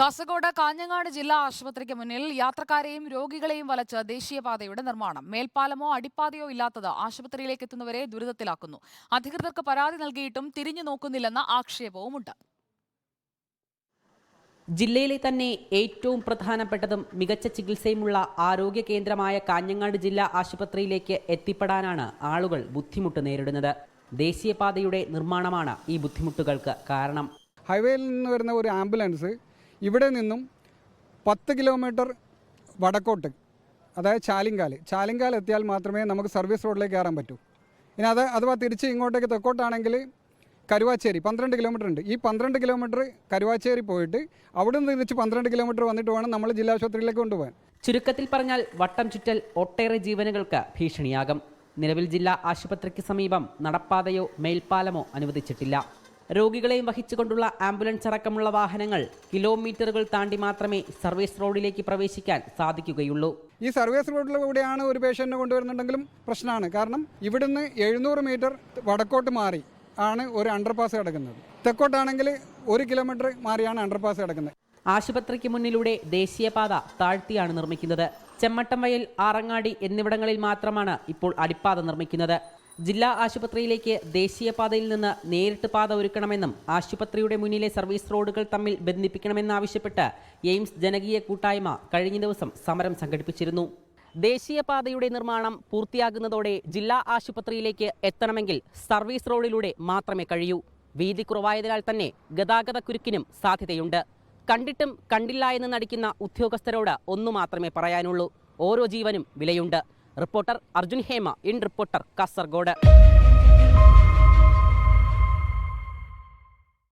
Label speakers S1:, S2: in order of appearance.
S1: കാസർഗോഡ് കാഞ്ഞങ്ങാട് ജില്ലാ ആശുപത്രിക്ക് മുന്നിൽ യാത്രക്കാരെയും രോഗികളെയും വലച്ച് ദേശീയപാതയുടെ നിർമ്മാണം. മേൽപ്പാലമോ അടിപ്പാതയോ ഇല്ലാത്തത് ആശുപത്രിയിലേക്ക് എത്തുന്നവരെ ദുരിതത്തിലാക്കുന്നു. അധികൃതർക്ക് പരാതി നൽകിയിട്ടും തിരിഞ്ഞു നോക്കുന്നില്ലെന്ന ആക്ഷേപവുമുണ്ട്.
S2: ജില്ലയിലെ തന്നെ ഏറ്റവും പ്രധാനപ്പെട്ടതും മികച്ച ചികിത്സയുമുള്ള ആരോഗ്യ കേന്ദ്രമായ കാഞ്ഞങ്ങാട് ജില്ലാ ആശുപത്രിയിലേക്ക് എത്തിപ്പെടാനാണ് ആളുകൾ ബുദ്ധിമുട്ട് നേരിടുന്നത്. ദേശീയപാതയുടെ നിർമ്മാണമാണ് ഈ ബുദ്ധിമുട്ടുകൾക്ക് കാരണം.
S3: ഹൈവേയിൽ നിന്ന് വരുന്ന ഒരു ആംബുലൻസ് ഇവിടെ നിന്നും പത്ത് കിലോമീറ്റർ വടക്കോട്ട് അതായത് ചാലിങ്കാൽ ചാലിങ്കാൽ എത്തിയാൽ മാത്രമേ നമുക്ക് സർവീസ് റോഡിലേക്ക് കയറാൻ പറ്റൂ. ഇനി അത് അഥവാ തിരിച്ച് ഇങ്ങോട്ടേക്ക് തെക്കോട്ടാണെങ്കിൽ കരുവാച്ചേരി പന്ത്രണ്ട് കിലോമീറ്റർ ഉണ്ട്. ഈ പന്ത്രണ്ട് കിലോമീറ്റർ കരുവാച്ചേരി പോയിട്ട് അവിടെ നിന്ന് തിരിച്ച് പന്ത്രണ്ട് കിലോമീറ്റർ വന്നിട്ട് വേണം നമ്മൾ ജില്ലാ ആശുപത്രിയിലേക്ക് കൊണ്ടുപോകാൻ.
S2: ചുരുക്കത്തിൽ പറഞ്ഞാൽ വട്ടം ചുറ്റൽ ഒട്ടേറെ ജീവനുകൾക്ക് ഭീഷണിയാകും. നിലവിൽ ജില്ലാ ആശുപത്രിക്ക് സമീപം നടപ്പാതയോ മേൽപ്പാലമോ അനുവദിച്ചിട്ടില്ല. രോഗികളെയും വഹിച്ചുകൊണ്ടുള്ള ആംബുലൻസ് അടക്കമുള്ള വാഹനങ്ങൾ കിലോമീറ്ററുകൾ താണ്ടി മാത്രമേ സർവീസ് റോഡിലേക്ക് പ്രവേശിക്കാൻ സാധിക്കുകയുള്ളൂ.
S3: ഈ സർവീസ് റോഡിലൂടെയാണ് ഒരു പേഷ്യന്റിനെ കൊണ്ടുവരുന്നുണ്ടെങ്കിലും പ്രശ്നമാണ്. കാരണം ഇവിടുന്ന് എഴുന്നൂറ് മീറ്റർ വടക്കോട്ട് മാറി ആണ് ഒരു അണ്ടർപാസ് കിടക്കുന്നത്. തെക്കോട്ടാണെങ്കിൽ ഒരു കിലോമീറ്റർ മാറിയാണ് അണ്ടർപാസ് കിടക്കുന്നത്.
S2: ആശുപത്രിക്ക് മുന്നിലൂടെ ദേശീയപാത താഴ്ത്തിയാണ് നിർമ്മിക്കുന്നത്. ചെമ്മട്ടം വയൽ ആറങ്ങാടി എന്നിവിടങ്ങളിൽ മാത്രമാണ് ഇപ്പോൾ അടിപ്പാത നിർമ്മിക്കുന്നത്. ജില്ലാ ആശുപത്രിയിലേക്ക് ദേശീയപാതയിൽ നിന്ന് നേരിട്ട് പാത ഒരുക്കണമെന്നും ആശുപത്രിയുടെ മുന്നിലെ സർവീസ് റോഡുകൾ തമ്മിൽ ബന്ധിപ്പിക്കണമെന്നാവശ്യപ്പെട്ട് എയിംസ് ജനകീയ കൂട്ടായ്മ കഴിഞ്ഞ ദിവസം സമരം സംഘടിപ്പിച്ചിരുന്നു. ദേശീയപാതയുടെ നിർമ്മാണം പൂർത്തിയാകുന്നതോടെ ജില്ലാ ആശുപത്രിയിലേക്ക് എത്തണമെങ്കിൽ സർവീസ് റോഡിലൂടെ മാത്രമേ കഴിയൂ. വീതി കുറവായതിനാൽ തന്നെ ഗതാഗത കുരുക്കിനും സാധ്യതയുണ്ട്. കണ്ടിട്ടും കണ്ടില്ല എന്ന് നടിക്കുന്ന ഉദ്യോഗസ്ഥരോട് ഒന്നു മാത്രമേ പറയാനുള്ളൂ. ഓരോ ജീവനും വിലയുണ്ട്. Reporter Arjun Hema in reporter Kasaragod.